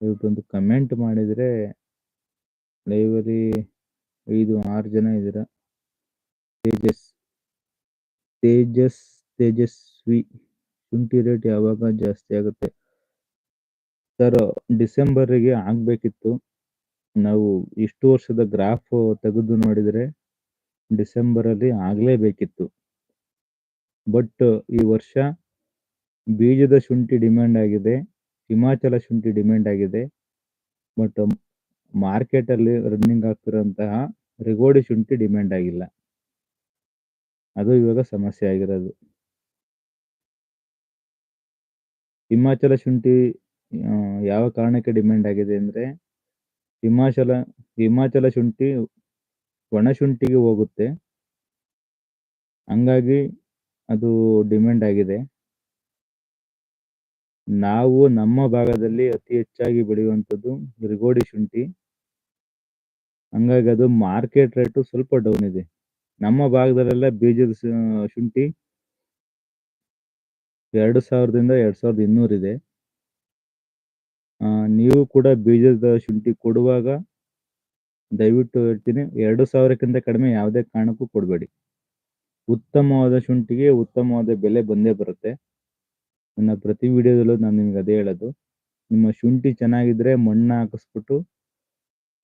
ಇವತ್ತೊಂದು ಕಮೆಂಟ್ ಮಾಡಿದರೆ ಲೈವಲ್ಲಿ ಐದು, ಆರು ಜನ ಇದ್ದೀರಾ? ತೇಜಸ್ ತೇಜಸ್, ತೇಜಸ್ವಿ. ಶುಂಠಿ ರೇಟ್ ಯಾವಾಗ ಜಾಸ್ತಿ ಆಗುತ್ತೆ? ಸರ್ ಡಿಸೆಂಬರಿಗೆ ಆಗಬೇಕಿತ್ತು. ನಾವು ಇಷ್ಟು ವರ್ಷದ ಗ್ರಾಫ್ ತೆಗೆದು ನೋಡಿದರೆ ಡಿಸೆಂಬರಲ್ಲಿ ಆಗಲೇಬೇಕಿತ್ತು. ಬಟ್ ಈ ವರ್ಷ ಬೀಜದ ಶುಂಠಿ ಡಿಮ್ಯಾಂಡ್ ಆಗಿದೆ. ಹಿಮಾಚಲ ಶುಂಠಿ ಡಿಮ್ಯಾಂಡ್ ಆಗಿದೆ. ಬಟ್ ಮಾರ್ಕೆಟ್ ಅಲ್ಲಿ ರನ್ನಿಂಗ್ ಆಗ್ತಿರೋಂತಹ ರಿಗೋಡಿ ಶುಂಠಿ ಡಿಮ್ಯಾಂಡ್ ಆಗಿಲ್ಲ. ಅದು ಇವಾಗ ಸಮಸ್ಯೆ ಆಗಿರೋದು. ಹಿಮಾಚಲ ಶುಂಠಿ ಯಾವ ಕಾರಣಕ್ಕೆ ಡಿಮ್ಯಾಂಡ್ ಆಗಿದೆ ಅಂದ್ರೆ, ಹಿಮಾಚಲ ಹಿಮಾಚಲ ಶುಂಠಿ ಒಣ ಶುಂಠಿಗೆ ಹೋಗುತ್ತೆ. ಹಂಗಾಗಿ ಅದು ಡಿಮ್ಯಾಂಡ್ ಆಗಿದೆ. ನಾವು ನಮ್ಮ ಭಾಗದಲ್ಲಿ ಅತಿ ಹೆಚ್ಚಾಗಿ ಬೆಳೆಯುವಂತದ್ದು ರಿಗೋಡಿ ಶುಂಠಿ. ಹಂಗಾಗಿ ಅದು ಮಾರ್ಕೆಟ್ ರೇಟು ಸ್ವಲ್ಪ ಡೌನ್ ಇದೆ. ನಮ್ಮ ಭಾಗದಲ್ಲೆಲ್ಲ ಬೀಜದ ಶುಂಠಿ ಎರಡು ಸಾವಿರದಿಂದ ಎರಡು ಸಾವಿರದ ಇನ್ನೂರು ಇದೆ. ನೀವು ಕೂಡ ಬೀಜದ ಶುಂಠಿ ಕೊಡುವಾಗ ದಯವಿಟ್ಟು ಹೇಳ್ತೀನಿ ಎರಡು ಸಾವಿರಕ್ಕಿಂತ ಕಡಿಮೆ ಯಾವುದೇ ಕಾರಣಕ್ಕೂ ಕೊಡಬೇಡಿ. ಉತ್ತಮವಾದ ಶುಂಠಿಗೆ ಉತ್ತಮವಾದ ಬೆಲೆ ಬಂದೇ ಬರುತ್ತೆ. ನನ್ನ ಪ್ರತಿ ವಿಡಿಯೋದಲ್ಲೂ ನಾನು ನಿಮ್ಗೆ ಅದೇ ಹೇಳೋದು. ನಿಮ್ಮ ಶುಂಠಿ ಚೆನ್ನಾಗಿದ್ರೆ ಮಣ್ಣು ಹಾಕಿಸ್ಬಿಟ್ಟು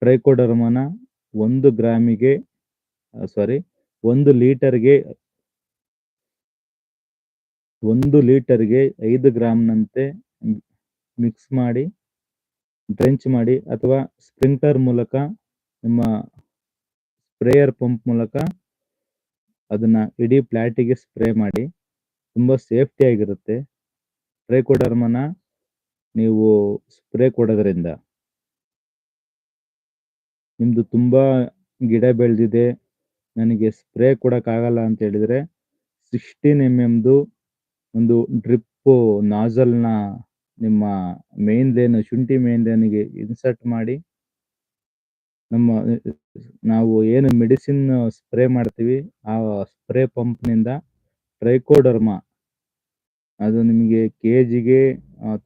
ಟ್ರೈಕೋಡರ್ಮನ ಒಂದು ಗ್ರಾಮಿಗೆ ಸಾರಿ ಒಂದು ಲೀಟರ್ಗೆ ಒಂದು ಲೀಟರ್ಗೆ ಐದು ಗ್ರಾಮ್ನಂತೆ ಮಿಕ್ಸ್ ಮಾಡಿ, ಡ್ರೆಂಚ್ ಮಾಡಿ ಅಥವಾ ಸ್ಪ್ರಿಂಕ್ಲರ್ ಮೂಲಕ ನಿಮ್ಮ ಸ್ಪ್ರೇಯರ್ ಪಂಪ್ ಮೂಲಕ ಅದನ್ನ ಇಡೀ ಪ್ಲಾಟಿಗೆ ಸ್ಪ್ರೇ ಮಾಡಿ, ತುಂಬಾ ಸೇಫ್ಟಿ ಆಗಿರುತ್ತೆ. ಟ್ರೈಕೋಡರ್ಮನ ನೀವು ಸ್ಪ್ರೇ ಕೊಡೋದ್ರಿಂದ ನಿಮ್ದು ತುಂಬಾ ಗಿಡ ಬೆಳೆದಿದೆ, ನನಗೆ ಸ್ಪ್ರೇ ಕೊಡೋಕ್ಕಾಗಲ್ಲ ಅಂತ ಹೇಳಿದ್ರೆ ಸಿಕ್ಸ್ಟೀನ್ ಎಂ ಎಮ್ದು ಒಂದು ಡ್ರಿಪ್ಪು ನಾಜಲ್ನ ನಿಮ್ಮ ಮೇನ್ ಲೇನ್ ಶುಂಠಿ ಮೇನ್ ಲೇನಿಗೆ ಇನ್ಸರ್ಟ್ ಮಾಡಿ ನಮ್ಮ ನಾವು ಏನು ಮೆಡಿಸಿನ್ ಸ್ಪ್ರೇ ಮಾಡ್ತೀವಿ, ಆ ಸ್ಪ್ರೇ ಪಂಪ್ನಿಂದ ಟ್ರೈಕೋಡರ್ಮ ಅದು ನಿಮಗೆ ಕೆ ಜಿಗೆ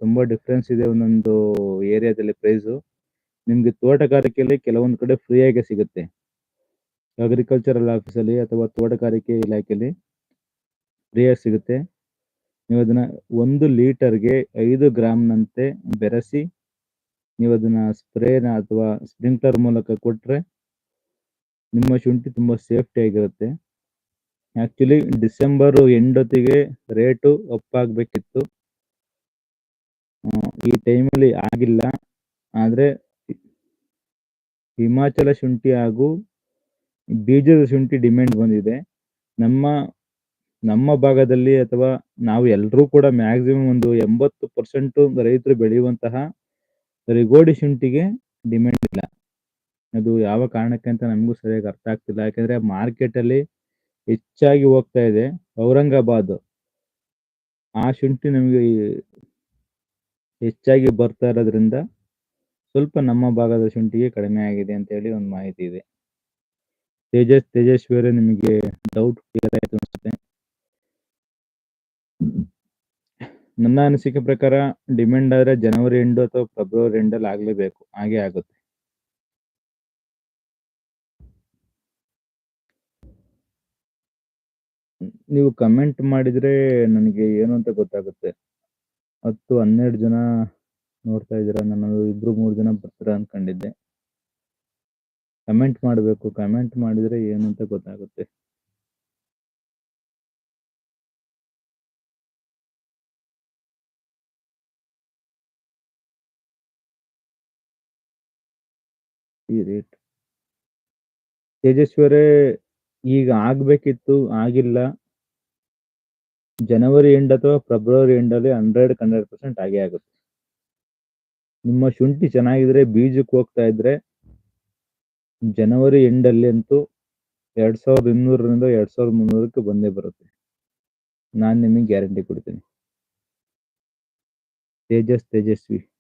ತುಂಬಾ ಡಿಫ್ರೆನ್ಸ್ ಇದೆ ಒಂದೊಂದು ಏರಿಯಾದಲ್ಲಿ ಪ್ರೈಸ್ ನಿಮಗೆ ತೋಟಗಾರಿಕೆಯಲ್ಲಿ ಕೆಲವೊಂದು ಕಡೆ ಫ್ರೀಯಾಗಿ ಸಿಗುತ್ತೆ. ಅಗ್ರಿಕಲ್ಚರಲ್ ಆಫೀಸಲ್ಲಿ ಅಥವಾ ತೋಟಗಾರಿಕೆ ಇಲಾಖೆಯಲ್ಲಿ ಫ್ರೀಯಾಗಿ ಸಿಗುತ್ತೆ. ನೀವು ಅದನ್ನ ಒಂದು ಲೀಟರ್ಗೆ ಐದು ಗ್ರಾಮ್ನಂತೆ ಬೆರೆಸಿ, ನೀವು ಅದನ್ನ ಸ್ಪ್ರೇನ ಅಥವಾ ಸ್ಪ್ರಿಂಕ್ಲರ್ ಮೂಲಕ ಕೊಟ್ರೆ ನಿಮ್ಮ ಶುಂಠಿ ತುಂಬಾ ಸೇಫ್ಟಿ ಆಗಿರುತ್ತೆ. ಆ್ಯಕ್ಚುಲಿ ಎಂಡ್ ಹೊತ್ತಿಗೆ ರೇಟು ಅಪ್ ಆಗಬೇಕಿತ್ತು ಈ ಟೈಮಲ್ಲಿ ಆಗಿಲ್ಲ. ಆದರೆ, ಹಿಮಾಚಲ ಶುಂಠಿ ಹಾಗೂ ಬೀಜದ ಶುಂಠಿ ಡಿಮ್ಯಾಂಡ್ ಬಂದಿದೆ. ನಮ್ಮ ನಮ್ಮ ಭಾಗದಲ್ಲಿ ಅಥವಾ ನಾವು ಎಲ್ಲರೂ ಕೂಡ ಮ್ಯಾಕ್ಸಿಮಮ್ ಒಂದು ಎಂಬತ್ತು ಪರ್ಸೆಂಟು ರೈತರು ಬೆಳೆಯುವಂತಹ ರಿಗೋಡಿ ಶುಂಠಿಗೆ ಡಿಮ್ಯಾಂಡ್ ಇಲ್ಲ. ಅದು ಯಾವ ಕಾರಣಕ್ಕೆ ಅಂತ ನಮಗೂ ಸರಿಯಾಗಿ ಅರ್ಥ ಆಗ್ತಿಲ್ಲ. ಯಾಕಂದ್ರೆ ಮಾರ್ಕೆಟಲ್ಲಿ ಹೆಚ್ಚಾಗಿ ಹೋಗ್ತಾ ಇದೆ. ಔರಂಗಾಬಾದ್. ಆ ಶುಂಠಿ ನಮಗೆ ಹೆಚ್ಚಾಗಿ ಬರ್ತಾ ಇರೋದ್ರಿಂದ ಸ್ವಲ್ಪ ನಮ್ಮ ಭಾಗದ ಶುಂಠಿಗೆ ಕಡಿಮೆ ಆಗಿದೆ ಅಂತ ಹೇಳಿ ಒಂದು ಮಾಹಿತಿ ಇದೆ. ತೇಜಸ್ ತೇಜಸ್ವಿಯರೇ ನಿಮಗೆ ಡೌಟ್ ಕ್ಲಿಯರ್ ಆಯ್ತು ಅನ್ಸುತ್ತೆ. ನನ್ನ ಅನಿಸಿಕೆ ಪ್ರಕಾರ ಡಿಮ್ಯಾಂಡ್ ಆದ್ರೆ ಜನವರಿ ಎಂಡು ಅಥವಾ ಫೆಬ್ರವರಿ ಎಂಡಲ್ಲಿ ಆಗಲೇಬೇಕು. ಹಾಗೆ ಆಗುತ್ತೆ. ನೀವು ಕಮೆಂಟ್ ಮಾಡಿದ್ರೆ ನನಗೆ ಏನು ಅಂತ ಗೊತ್ತಾಗುತ್ತೆ. ಹತ್ತು, ಹನ್ನೆರಡು ಜನ ನೋಡ್ತಾ ಇದ್ದೀರಾ ನಾನು ಇಬ್ರು, ಮೂರು ಜನ ಬರ್ತೀರಾ ಅನ್ಕೊಂಡಿದ್ದೆ. ಕಮೆಂಟ್ ಮಾಡಬೇಕು ಕಮೆಂಟ್ ಮಾಡಿದ್ರೆ ಏನು ಅಂತ ಗೊತ್ತಾಗುತ್ತೆ. ಈ ರೇಟ್ ತೇಜಸ್ವರೇ ಈಗ ಆಗ್ಬೇಕಿತ್ತು, ಆಗಿಲ್ಲ. ಜನವರಿ ಎಂಡ್ ಅಥವಾ ಫೆಬ್ರವರಿ ಎಂಡಲ್ಲಿ ಹಂಡ್ರೆಡ್ ಹಂಡ್ರೆಡ್ ಪರ್ಸೆಂಟ್ ಆಗೇ ಆಗುತ್ತೆ. ನಿಮ್ಮ ಶುಂಠಿ ಚೆನ್ನಾಗಿದ್ರೆ, ಬೀಜಕ್ಕೆ ಹೋಗ್ತಾ ಇದ್ರೆ ಜನವರಿ ಎಂಡಲ್ಲಿ ಅಂತೂ ಎರಡ್ ಸಾವಿರದ ಇನ್ನೂರರಿಂದ ಎರಡ್ ಸಾವಿರದ ಮುನ್ನೂರಕ್ಕೆ ಬಂದೇ ಬರುತ್ತೆ. ನಾನು ನಿಮಗೆ ಗ್ಯಾರಂಟಿ ಕೊಡ್ತೀನಿ. ತೇಜಸ್, ತೇಜಸ್ವಿ.